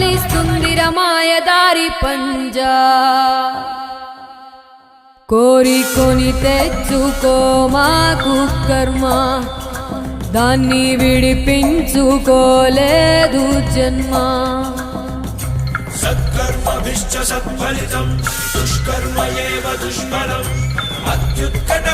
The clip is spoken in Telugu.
కబళిస్తుంది రమాయదారి పంజా. కోరికొని తెచ్చుకో మాకు కర్మ దాన్ని విడిపించుకోలేదు జన్మ. సత్కర్మభిశ్చ సత్ఫలితం దుష్కర్మ ఏవ దుష్ఫలం అత్యుత్కట